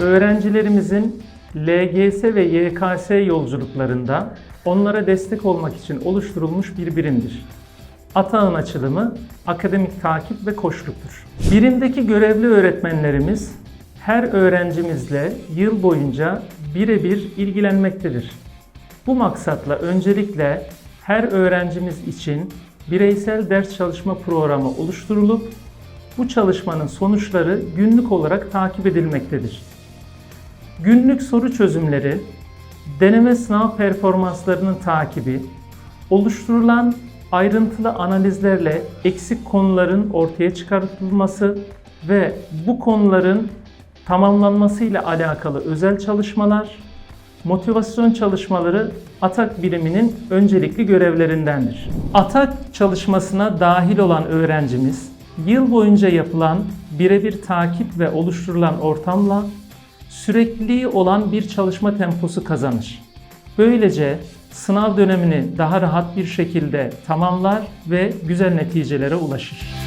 öğrencilerimizin LGS ve YKS yolculuklarında onlara destek olmak için oluşturulmuş bir birimdir. ATA'nın açılımı akademik takip ve koçluktur. Birimdeki görevli öğretmenlerimiz her öğrencimizle yıl boyunca birebir ilgilenmektedir. Bu maksatla öncelikle her öğrencimiz için bireysel ders çalışma programı oluşturulup bu çalışmanın sonuçları günlük olarak takip edilmektedir. Günlük soru çözümleri, deneme sınav performanslarının takibi, oluşturulan ayrıntılı analizlerle eksik konuların ortaya çıkartılması ve bu konuların tamamlanmasıyla alakalı özel çalışmalar, motivasyon çalışmaları ATAK biriminin öncelikli görevlerindendir. ATAK çalışmasına dahil olan öğrencimiz, yıl boyunca yapılan birebir takip ve oluşturulan ortamla sürekli olan bir çalışma temposu kazanır. Böylece sınav dönemini daha rahat bir şekilde tamamlar ve güzel neticelere ulaşır.